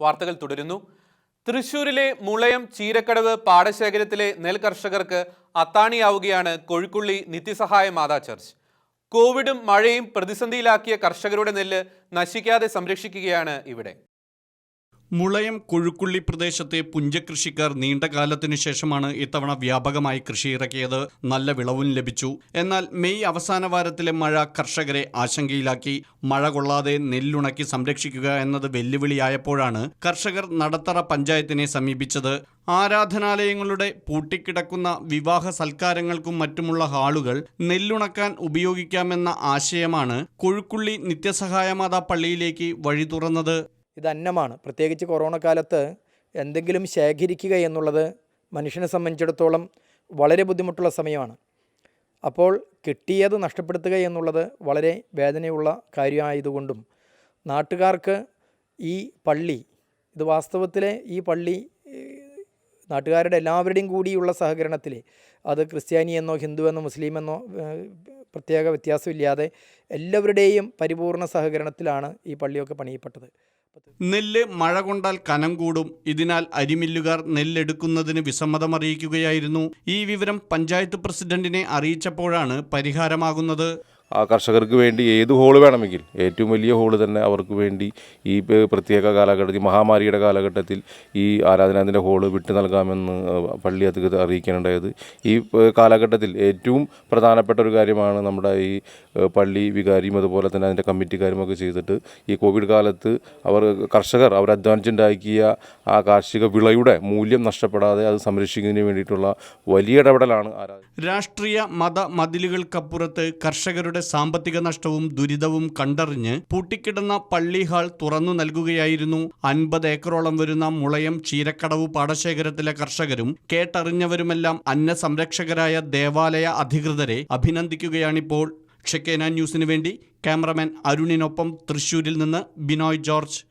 വാർത്തകൾ തുടരുന്നു. തൃശൂരിലെ മുളയം ചീരക്കടവ് പാടശേഖരത്തിലെ നെൽ കർഷകർക്ക് അത്താണിയാവുകയാണ് കൊഴുക്കുള്ളി നിത്യസഹായ മാതാ ചർച്ച്. കോവിഡും മഴയും പ്രതിസന്ധിയിലാക്കിയ കർഷകരുടെ നെല്ല് നശിക്കാതെ സംരക്ഷിക്കുകയാണ് ഇവിടെ. മുളയം കൊഴുക്കുള്ളി പ്രദേശത്തെ പുഞ്ചകൃഷിക്കാർ നീണ്ട കാലത്തിനു ശേഷമാണ് ഇത്തവണ വ്യാപകമായി കൃഷിയിറക്കിയത് നല്ല വിളവും ലഭിച്ചു. എന്നാൽ മെയ് അവസാന വാരത്തിലെ മഴ കർഷകരെ ആശങ്കയിലാക്കി. മഴ കൊള്ളാതെ നെല്ലുണക്കി സംരക്ഷിക്കുക എന്നത് വെല്ലുവിളിയായപ്പോഴാണ് കർഷകർ നടത്തറ പഞ്ചായത്തിനെ സമീപിച്ചത്. ആരാധനാലയങ്ങളുടെ പൂട്ടിക്കിടക്കുന്ന വിവാഹ സൽക്കാരങ്ങൾക്കും മറ്റുമുള്ള ഹാളുകൾ നെല്ലുണക്കാൻ ഉപയോഗിക്കാമെന്ന ആശയമാണ് കൊഴുക്കുള്ളി നിത്യസഹായമാതാ പള്ളിയിലേക്ക് വഴി തുറന്നത്. ഇത് അന്നമാണ്. പ്രത്യേകിച്ച് കൊറോണ കാലത്ത് എന്തെങ്കിലും ശേഖരിക്കുക എന്നുള്ളത് മനുഷ്യനെ സംബന്ധിച്ചിടത്തോളം വളരെ ബുദ്ധിമുട്ടുള്ള സമയമാണ്. അപ്പോൾ കിട്ടിയത് നഷ്ടപ്പെടുത്തുക എന്നുള്ളത് വളരെ വേദനയുള്ള കാര്യമായതുകൊണ്ടും നാട്ടുകാർക്ക് ഈ പള്ളി ഇത് വാസ്തവത്തിലെ ഈ പള്ളി നാട്ടുകാരുടെ എല്ലാവരുടെയും കൂടിയുള്ള സഹകരണത്തിൽ അത് ക്രിസ്ത്യാനി എന്നോ ഹിന്ദു എന്നോ മുസ്ലിം എന്നോ പ്രത്യേക വ്യത്യാസമില്ലാതെ എല്ലാവരുടെയും പരിപൂർണ സഹകരണത്തിലാണ് ഈ പള്ളിയൊക്കെ പണിയപ്പെട്ടത്. നെല്ല് മഴ കൊണ്ടാൽ കനം കൂടും. ഇതിനാൽ അരിമില്ലുകാർ നെല്ലെടുക്കുന്നതിന് വിസമ്മതമറിയിക്കുകയായിരുന്നു. ഈ വിവരം പഞ്ചായത്ത് പ്രസിഡന്റിനെ അറിയിച്ചപ്പോഴാണ് പരിഹാരമാകുന്നത്. ആ കർഷകർക്ക് വേണ്ടി ഏത് ഹോൾ വേണമെങ്കിൽ ഏറ്റവും വലിയ ഹോൾ തന്നെ അവർക്ക് വേണ്ടി ഈ പ്രത്യേക കാലഘട്ടത്തിൽ മഹാമാരിയുടെ കാലഘട്ടത്തിൽ ഈ ആരാധനാലയത്തിന്റെ ഹോൾ വിട്ടു നൽകാമെന്ന് പള്ളി അധികൃതർ അറിയിക്കാനുണ്ടായത് ഈ കാലഘട്ടത്തിൽ ഏറ്റവും പ്രധാനപ്പെട്ട ഒരു കാര്യമാണ് നമ്മുടെ ഈ പള്ളി വികാരിയും അതുപോലെ തന്നെ അതിന്റെ കമ്മിറ്റിക്കാരും ഒക്കെ ചെയ്തിട്ട് ഈ കോവിഡ് കാലത്ത് അവർ കർഷകർ അവർ അധ്വാനിച്ചുണ്ടാക്കിയ ആ കാർഷിക വിളയുടെ മൂല്യം നഷ്ടപ്പെടാതെ അത് സംരക്ഷിക്കുന്നതിന് വേണ്ടിയിട്ടുള്ള വലിയ ഇടപെടലാണ് രാഷ്ട്രീയ മത മതിലുകൾക്കപ്പുറത്ത് കർഷകരുടെ സാമ്പത്തിക നഷ്ടവും ദുരിതവും കണ്ടറിഞ്ഞ് പൂട്ടിക്കിടന്ന പള്ളി ഹാൾ തുറന്നു നൽകുകയായിരുന്നു. അൻപത് ഏക്കറോളം വരുന്ന മുളയം ചീരക്കടവ് പാടശേഖരത്തിലെ കർഷകരും കേട്ടറിഞ്ഞവരുമെല്ലാം അന്ന സംരക്ഷകരായ ദേവാലയ അധികൃതരെ അഭിനന്ദിക്കുകയാണിപ്പോൾ. ഷെക്കേന ന്യൂസിനു വേണ്ടി ക്യാമറമാൻ അരുണിനൊപ്പം തൃശൂരിൽ നിന്ന് ബിനോയ് ജോർജ്.